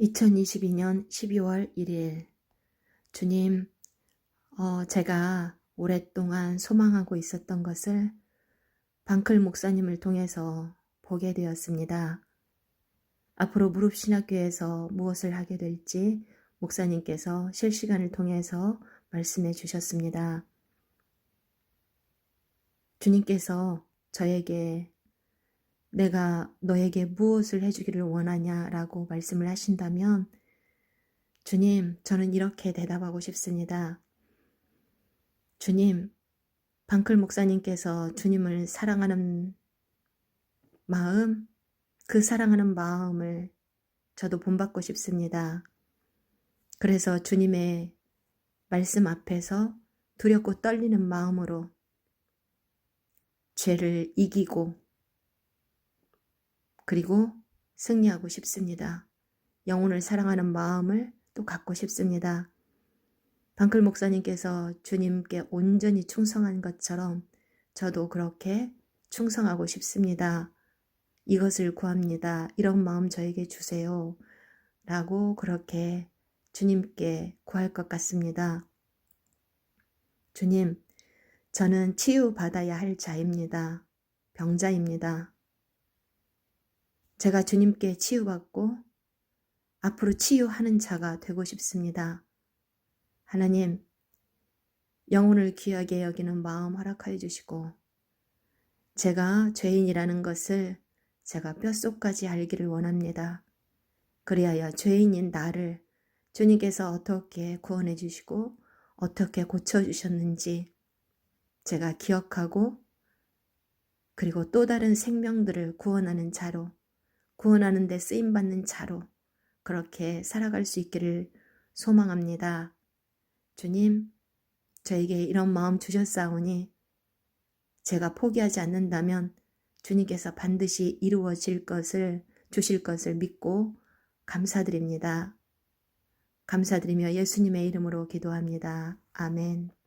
2022년 12월 1일 주님, 어, 제가 오랫동안 소망하고 있었던 것을 방클 목사님을 통해서 보게 되었습니다. 앞으로 무릎신학교에서 무엇을 하게 될지 목사님께서 실시간을 통해서 말씀해 주셨습니다. 주님께서 저에게 내가 너에게 무엇을 해주기를 원하냐라고 말씀을 하신다면 주님, 저는 이렇게 대답하고 싶습니다. 주님, 방클 목사님께서 주님을 사랑하는 마음, 그 사랑하는 마음을 저도 본받고 싶습니다. 그래서 주님의 말씀 앞에서 두렵고 떨리는 마음으로 죄를 이기고 그리고 승리하고 싶습니다. 영혼을 사랑하는 마음을 또 갖고 싶습니다. 방클 목사님께서 주님께 온전히 충성한 것처럼 저도 그렇게 충성하고 싶습니다. 이것을 구합니다. 이런 마음 저에게 주세요. 라고 그렇게 주님께 구할 것 같습니다. 주님, 저는 치유받아야 할 자입니다. 병자입니다. 제가 주님께 치유받고 앞으로 치유하는 자가 되고 싶습니다. 하나님, 영혼을 귀하게 여기는 마음 허락하여 주시고, 제가 죄인이라는 것을 제가 뼛속까지 알기를 원합니다. 그리하여 죄인인 나를 주님께서 어떻게 구원해 주시고, 어떻게 고쳐 주셨는지 제가 기억하고, 그리고 또 다른 생명들을 구원하는 자로, 구원하는 데 쓰임받는 자로 그렇게 살아갈 수 있기를 소망합니다. 주님, 저에게 이런 마음 주셨사오니 제가 포기하지 않는다면 주님께서 반드시 이루어질 것을 주실 것을 믿고 감사드립니다. 감사드리며 예수님의 이름으로 기도합니다. 아멘.